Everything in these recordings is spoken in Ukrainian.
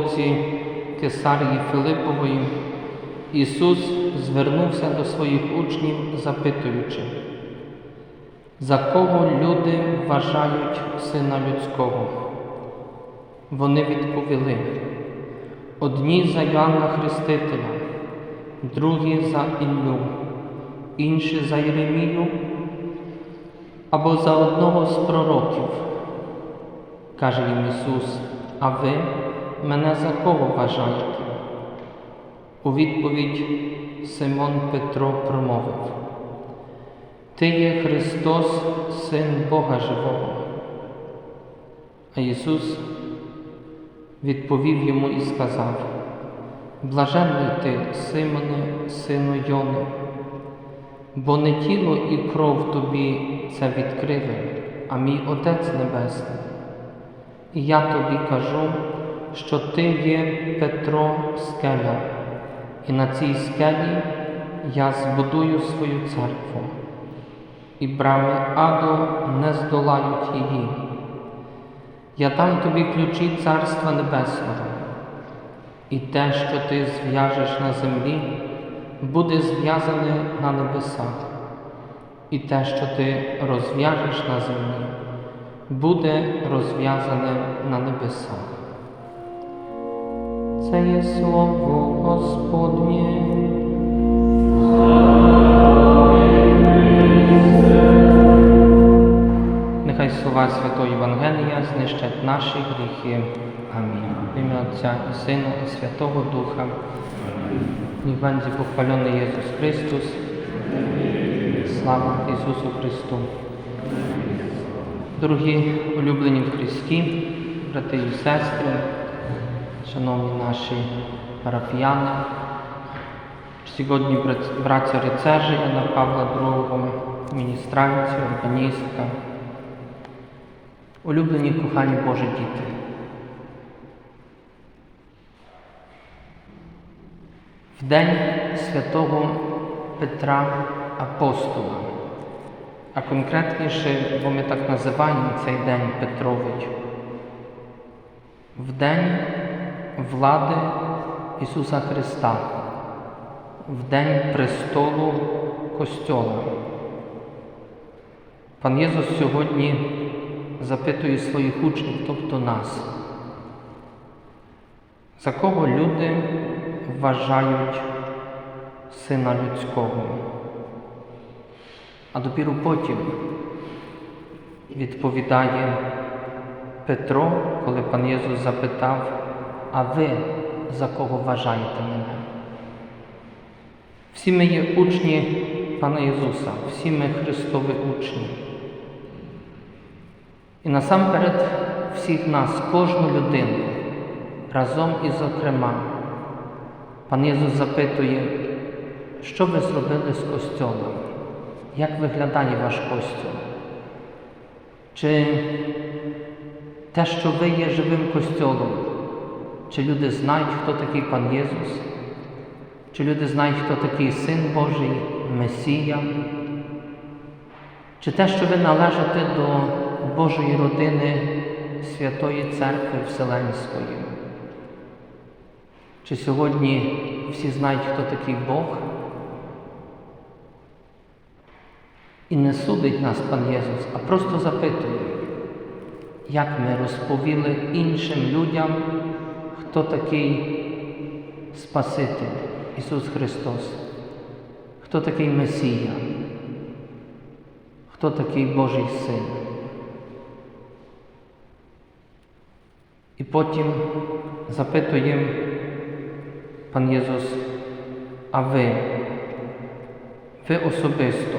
околиці Кесарії Филипової, Ісус звернувся до своїх учнів, запитуючи, за кого люди вважають Сина Людського? Вони відповіли, одні за Йоанна Хрестителя, другі за Іллю, інші за Єремію або за одного з пророків. Каже їм Ісус, а ви мене за кого вважаєте? У відповідь Симон Петро промовив, Ти є Христос, Син Бога Живого. А Ісус відповів йому і сказав, Блаженний ти, Симоне, сину Йони, бо не тіло і кров тобі це відкрили, а мій Отець Небесний. І я тобі кажу, що ти є Петро скеля, і на цій скелі я збудую свою церкву, і брами аду не здолають її. Я дам тобі ключі Царства Небесного, і те, що ти зв'яжеш на землі, буде зв'язане на небесах, і те, що ти розв'яжеш на землі, буде розв'язане на небесах. Це є слово Господнє. Нехай слова Святого Євангелія знищать наші гріхи. Амінь. В ім'я Отця і Сина, і Святого Духа. Буде похвалений Ісус Христос. Слава Ісусу Христу. Дорогі улюблені в Христі, брати і сестри, шановні наші парафіяни, сьогодні браття рицежі Яна Павла II, міністранці, органістка, улюблені кохані Божі діти. В день святого Петра Апостола, а конкретніше, бо ми так називаємо цей день Петрович, в день влади Ісуса Христа, в день престолу Костьола. Пан Єсус сьогодні запитує своїх учнів, тобто нас, за кого люди вважають Сина Людського. А допіру потім відповідає Петро, коли пан Єсус запитав, а ви за кого вважаєте мене? Всі ми є учні Пана Ісуса, всі ми Христові учні. І насамперед всіх нас, кожну людину, разом і зокрема, пан Ісус запитує, що ви зробили з костьолом? Як виглядає ваш костюм? Чи те, що ви є живим костьолом? Чи люди знають, хто такий пан Єсус? Чи люди знають, хто такий Син Божий, Месія? Чи те, що ви належите до Божої родини Святої Церкви Вселенської? Чи сьогодні всі знають, хто такий Бог? І не судить нас пан Єсус, а просто запитує, як ми розповіли іншим людям, хто такий Спаситель Ісус Христос, хто такий Месія, хто такий Божий Син. І потім запитує пан Єсус, а ви, ви особисто,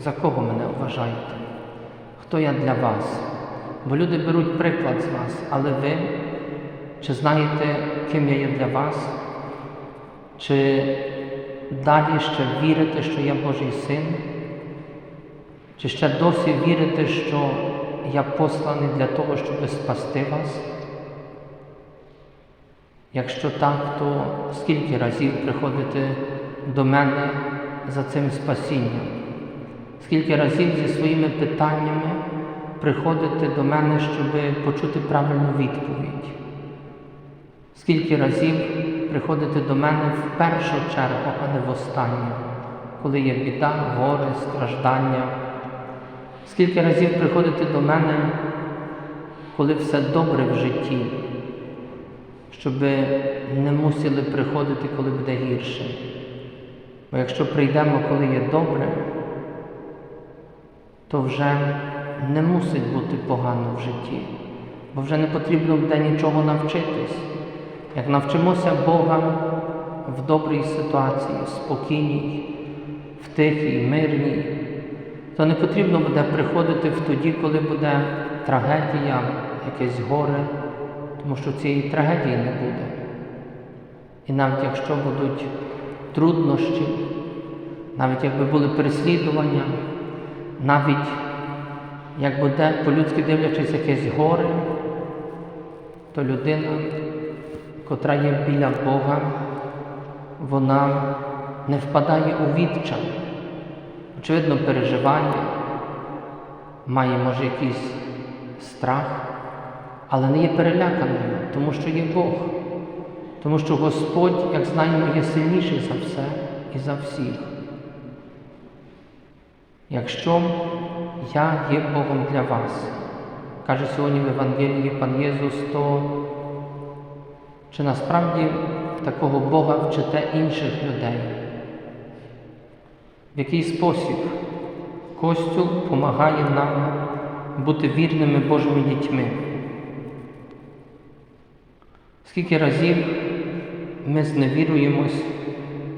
за кого мене вважаєте? Хто я для вас? Бо люди беруть приклад з вас, але ви чи знаєте, ким я є для вас? Чи далі ще вірите, що я Божий син? Чи ще досі вірите, що я посланий для того, щоб спасти вас? Якщо так, то скільки разів приходите до мене за цим спасінням? Скільки разів зі своїми питаннями приходите до мене, щоб почути правильну відповідь? Скільки разів приходите до мене в першу чергу, а не в останню, коли є біда, горе, страждання? Скільки разів приходите до мене, коли все добре в житті, щоб не мусили приходити, коли буде гірше? Бо якщо прийдемо, коли є добре, то вже не мусить бути погано в житті, бо вже не потрібно буде нічого навчитись. Як навчимося Бога в добрій ситуації, спокійній, в тихій, мирній, то не потрібно буде приходити в тоді, коли буде трагедія, якесь горе, тому що цієї трагедії не буде. І навіть якщо будуть труднощі, навіть якби були переслідування, навіть як буде по-людськи дивлячись якесь горе, то людина, котра є біля Бога, вона не впадає у відчай. Очевидно, переживає, має, може, якийсь страх, але не є переляканою, тому що є Бог. Тому що Господь, як знаємо, є сильніший за все і за всіх. Якщо я є Богом для вас, каже сьогодні в Євангелії пан Єсус, то чи насправді такого Бога вчите інших людей? В який спосіб Костюл допомагає нам бути вірними Божими дітьми? Скільки разів ми зневіруємось,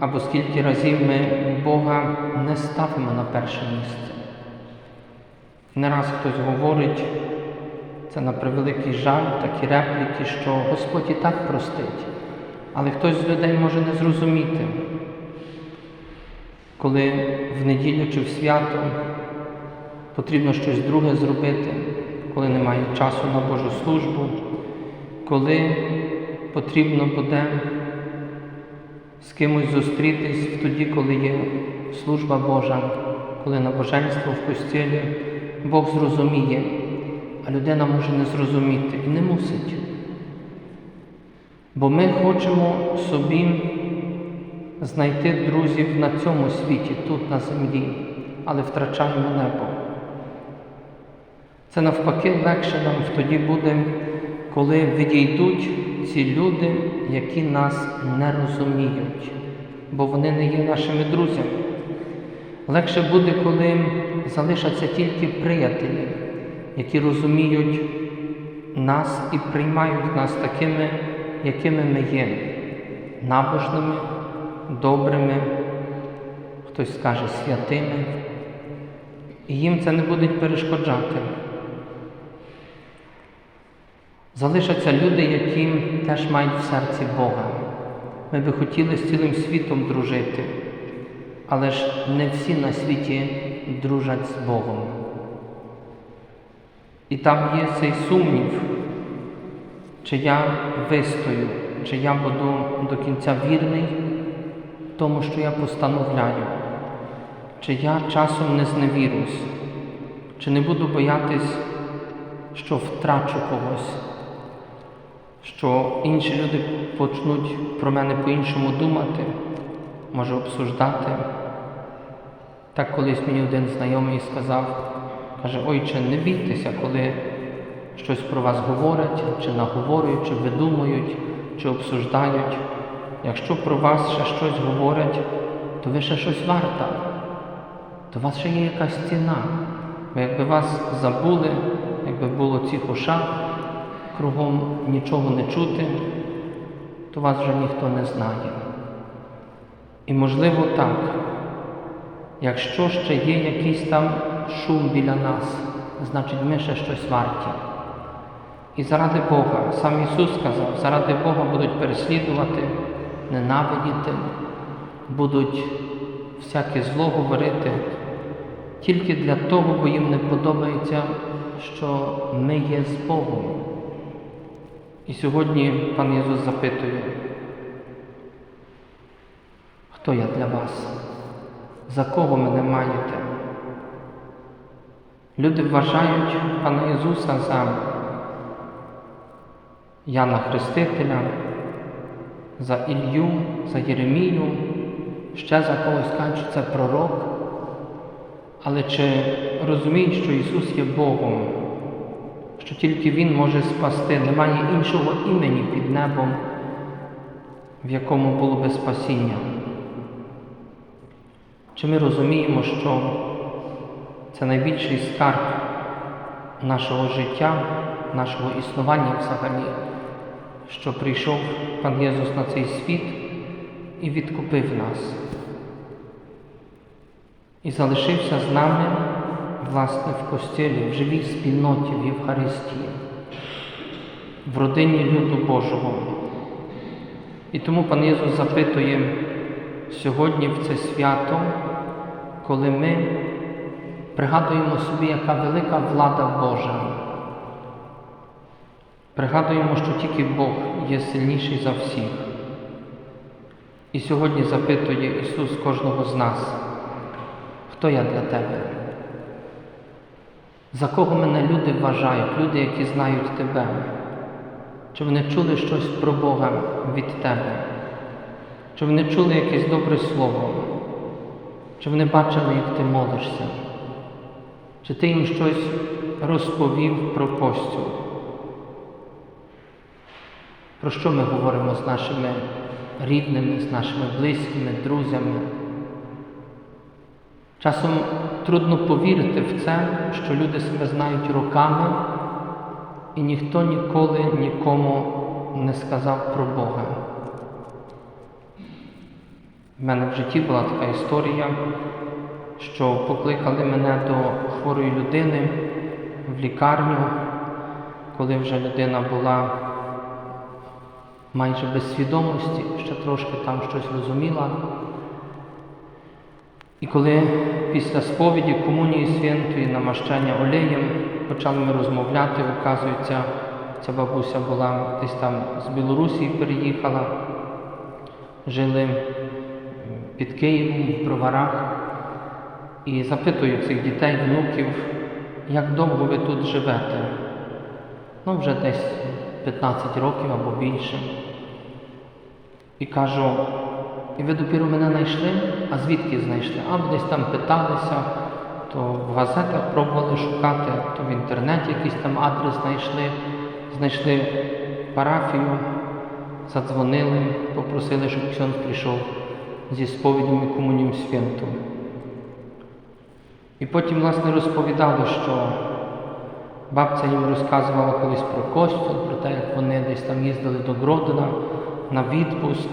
або скільки разів ми Бога не ставимо на перше місце? Не раз хтось говорить, це на превеликий жаль, такі репліки, що Господь і так простить, але хтось з людей може не зрозуміти, коли в неділю чи в свято потрібно щось друге зробити, коли немає часу на Божу службу, коли потрібно буде з кимось зустрітись тоді, коли є служба Божа, коли набоженство в костілі, Бог зрозуміє, а людина може не зрозуміти і не мусить. Бо ми хочемо собі знайти друзів на цьому світі, тут на землі, але втрачаємо небо. Це навпаки легше нам тоді буде, коли відійдуть ці люди, які нас не розуміють, бо вони не є нашими друзями. Легше буде, коли залишаться тільки приятелі, які розуміють нас і приймають нас такими, якими ми є, набожними, добрими, хтось скаже святими, і їм це не буде перешкоджати. Залишаться люди, які теж мають в серці Бога. Ми би хотіли з цілим світом дружити, але ж не всі на світі дружать з Богом. І там є цей сумнів, чи я вистою, чи я буду до кінця вірний тому, що я постановляю, чи я часом не зневірусь, чи не буду боятись, що втрачу когось що інші люди почнуть про мене по-іншому думати, може обсуждати. Так колись мені один знайомий сказав, каже, ойче, не бійтеся, коли щось про вас говорять, чи наговорюють, чи видумують, чи обсуждають. Якщо про вас ще щось говорять, то ви ще щось варта, то у вас ще є якась ціна. Бо якби вас забули, якби було ці уша, кругом нічого не чути, то вас вже ніхто не знає. І можливо так, якщо ще є якийсь там шум біля нас, значить ми ще щось варті. І заради Бога, сам Ісус сказав, заради Бога будуть переслідувати, ненавидіти, будуть всяке зло говорити, тільки для того, бо їм не подобається, що ми є з Богом. І сьогодні пан Ісус запитує, хто я для вас? За кого мене маєте? Люди вважають пана Ісуса за Яна Хрестителя, за Ілью, за Єремію, ще за когось кажуть, це пророк. Але чи розуміють, що Ісус є Богом, що тільки Він може спасти, немає іншого імені під небом, в якому було би спасіння? Чи ми розуміємо, що це найбільший скарб нашого життя, нашого існування взагалі, що прийшов Пан Єсус на цей світ і відкупив нас, і залишився з нами, власне, в костілі, в живій спільноті, в Євхаристії, в родині люду Божого. І тому пан Єсус запитує сьогодні в це свято, коли ми пригадуємо собі, яка велика влада Божа. Пригадуємо, що тільки Бог є сильніший за всіх. І сьогодні запитує Ісус кожного з нас, хто я для тебе? За кого мене люди вважають, люди, які знають тебе? Чи вони чули щось про Бога від тебе? Чи вони чули якесь добре слово? Чи вони бачили, як ти молишся? Чи ти їм щось розповів про постю? Про що ми говоримо з нашими рідними, з нашими близькими, друзями? Часом трудно повірити в це, що люди себе знають роками, і ніхто ніколи нікому не сказав про Бога. В мене в житті була така історія, що покликали мене до хворої людини в лікарню, коли вже людина була майже без свідомості, ще трошки там щось розуміла. І коли після сповіді комунії святої намащання олеєм почали ми розмовляти, оказується, ця бабуся була десь там з Білорусі переїхала, жили під Києвом в броварах. І запитую цих дітей, внуків, як довго ви тут живете? Ну, вже десь 15 років або більше. І кажу, і ви допіру мене знайшли? А звідки знайшли? А десь там питалися, то в газетах пробували шукати, то в інтернеті якийсь там адрес знайшли, знайшли парафію, задзвонили, попросили, щоб Ксьонз прийшов зі сповіддю і комунієм святом. І потім, власне, розповідали, що бабця їм розказувала колись про Костюл, про те, як вони десь там їздили до Гродина на відпуст,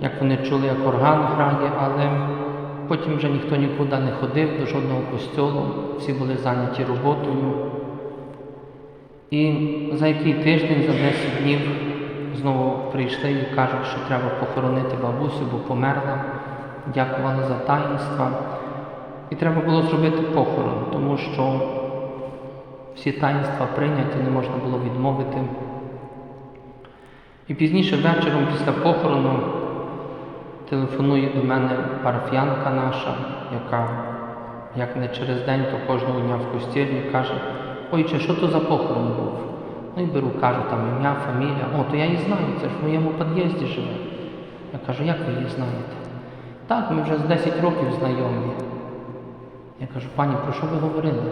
як вони чули, як орган грає, але потім вже ніхто нікуди не ходив до жодного костьолу, всі були зайняті роботою. І за який тиждень, за 10 днів знову прийшли і кажуть, що треба похоронити бабусю, бо померла, дякували за таїнства. І треба було зробити похорон, тому що всі таїнства прийняті, не можна було відмовити. І пізніше вечором після похорону телефонує до мене парафіянка наша, яка, як не через день, то кожного дня в костілі каже, ой, чи що то за похорон був? Ну і беру, кажу, там ім'я, фамілія. О, то я її знаю, це ж в моєму під'їзді живе. Я кажу, як ви її знаєте? Так, ми вже з 10 років знайомі. Я кажу, пані, про що ви говорили?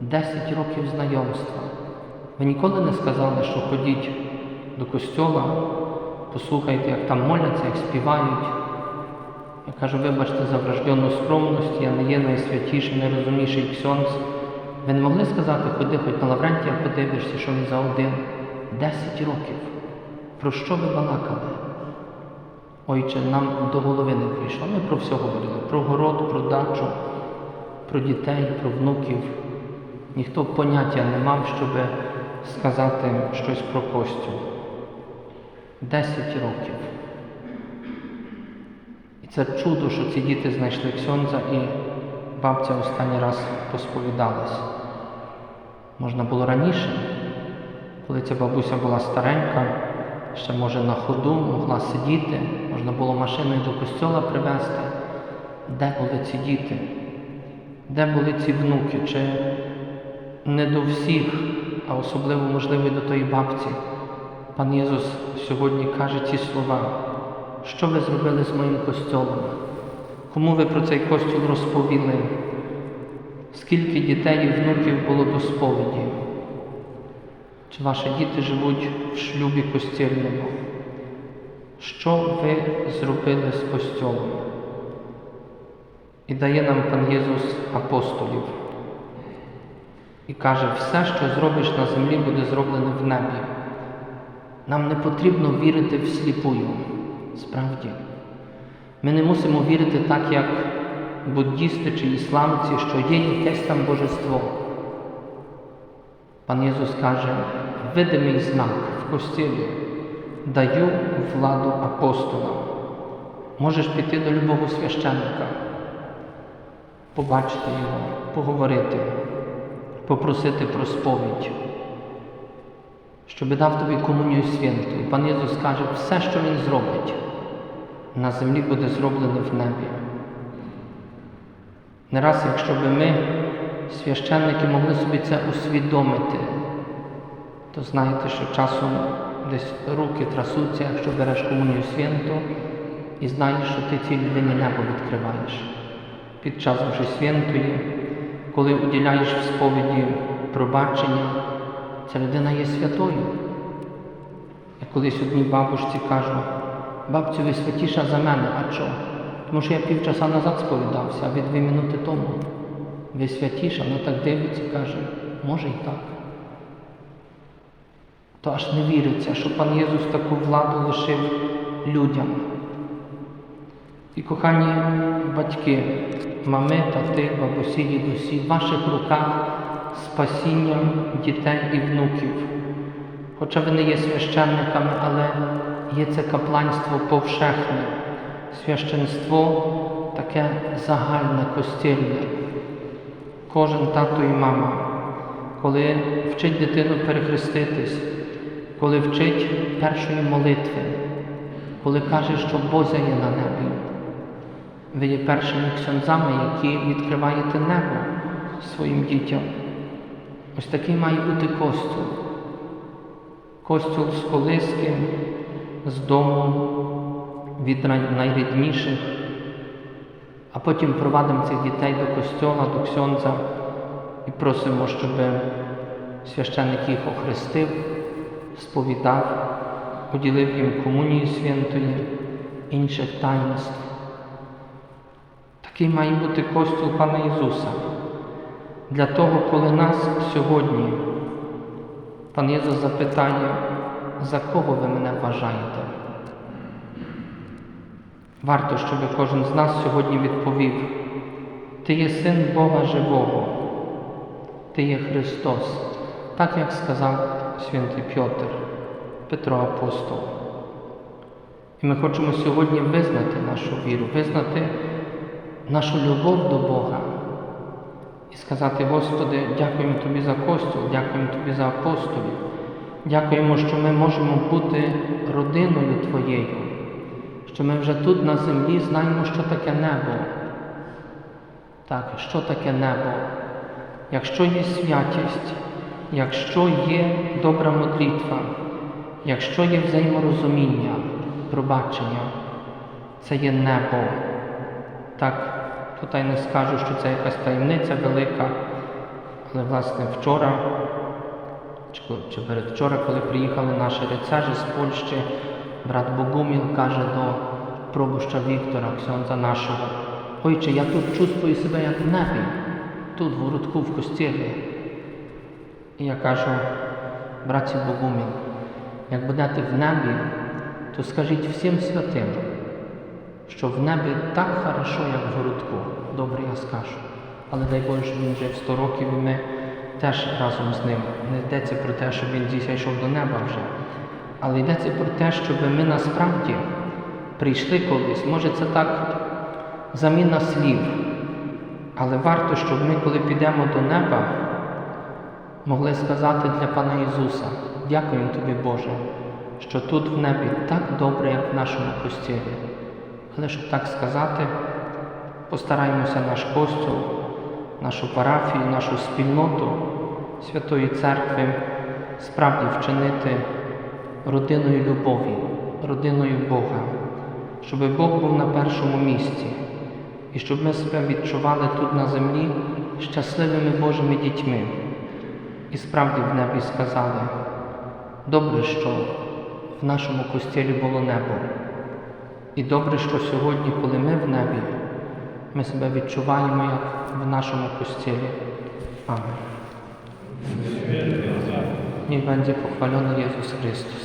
Десять років знайомства. Ви ніколи не сказали, що ходіть до костьола, послухайте, як там моляться, як співають. Я кажу, вибачте за врожденну скромність, я не є найсвятіший, найрозумніший ксьонц. Ви не могли сказати, ходи хоч на Лаврентія подивишся, що він за один. Десять років. Про що ви балакали? Ойче, нам до голови не прийшло. Ми про все говорили: про город, про дачу, про дітей, про внуків. Ніхто поняття не мав, щоб сказати щось про Костю. Десять років. І це чудо, що ці діти знайшли Ксьонза і бабця останній раз посповідалась. Можна було раніше, коли ця бабуся була старенька, ще може на ходу могла сидіти, можна було машиною до костьола привезти. Де були ці діти? Де були ці внуки? Чи не до всіх, а особливо, можливо, до тої бабці? Пан Єсус сьогодні каже ці слова. Що ви зробили з моїм костьолом? Кому ви про цей костюл розповіли? Скільки дітей і внуків було до сповіді? Чи ваші діти живуть в шлюбі костільному? Що ви зробили з костьолом? І дає нам пан Єсус апостолів. І каже, все, що зробиш на землі, буде зроблено в небі. Нам не потрібно вірити всліпую. Справді. Ми не мусимо вірити так, як буддісти чи ісламці, що є якесь там божество. Пан Єсус каже, видимий знак в костілі даю владу апостолам. Можеш піти до любого священника, побачити його, поговорити, попросити про сповідь, щоби дав тобі комунію святу. І пан Єсус каже, все, що Він зробить, на землі буде зроблено в небі. Не раз, якщо би ми, священники, могли собі це усвідомити, то знаєте, що часом десь руки трасуться, якщо береш комунію святу і знаєш, що ти цій людині небо відкриваєш. Під час вже святої, коли уділяєш в сповіді пробачення, ця людина є святою. Я колись одній бабушці кажу, бабцю, ви святіша за мене, а чого? Тому що я півчаса назад сповідався, а ви дві минути тому. Ви святіша, вона так дивиться каже, може і так. То аж не віриться, що пан Єсус таку владу лишив людям. І кохані батьки, мами, тати, бабусі, дідусі, в ваших руках спасіння дітей і внуків. Хоча ви не є священниками, але є це капланство повшехне, священство таке загальне, костільне. Кожен тато і мама, коли вчить дитину перехреститись, коли вчить першої молитви, коли каже, що Бозя є на небі. Ви є першими ксьонзами, які відкриваєте небо своїм дітям. Ось такий має бути костюл. Костюл з колиски, з дому, від найрідніших, а потім провадимо цих дітей до костьола, до ксьонза і просимо, щоб священник їх охрестив, сповідав, уділив їм комунії святої, інших таїнств. Такий має бути костюл Пана Ісуса. Для того, коли нас сьогодні Пан Єсус запитає, за кого ви мене вважаєте? Варто, щоб кожен з нас сьогодні відповів, Ти є син Бога Живого, Ти є Христос, так як сказав святий Пьотр, Петро Апостол. І ми хочемо сьогодні визнати нашу віру, визнати нашу любов до Бога і сказати, Господи, дякуємо Тобі за костюл, дякуємо Тобі за апостолів, дякуємо, що ми можемо бути родиною Твоєю, що ми вже тут на землі знаємо, що таке небо. Так, що таке небо? Якщо є святість, якщо є добра модлітва, якщо є взаєморозуміння, пробачення, це є небо. Так, Тут я не скажу, що це якась таємниця велика, але власне вчора, чи, передвчора, коли приїхали наші рецежі з Польщі, брат Богуміл каже до пробуща Віктора, ксьонза нашого, Ойче, я тут чувствую себе як в небі, тут в городку в костілі. І я кажу, браті Богуміл, як будете в небі, то скажіть всім святим що в небі так хорошо, як в городку. Добре, я скажу. Але дай Боже, що він жив 100 років і ми теж разом з ним. Не йдеться про те, щоб він дійсно йшов до неба вже. Але йдеться про те, щоб ми насправді прийшли колись. Може, це так заміна слів. Але варто, щоб ми, коли підемо до неба, могли сказати для Пана Ісуса, дякуємо Тобі, Боже, що тут в небі так добре, як в нашому костілі. Але щоб так сказати, постараємося наш костюл, нашу парафію, нашу спільноту Святої Церкви справді вчинити родиною любові, родиною Бога, щоб Бог був на першому місці і щоб ми себе відчували тут на землі щасливими Божими дітьми. І справді в небі сказали, добре, що в нашому костілі було небо. І добре, що сьогодні, коли ми в небі, ми себе відчуваємо як в нашому костілі. Amen. Niech będzie pochwalony Jezus Chrystus.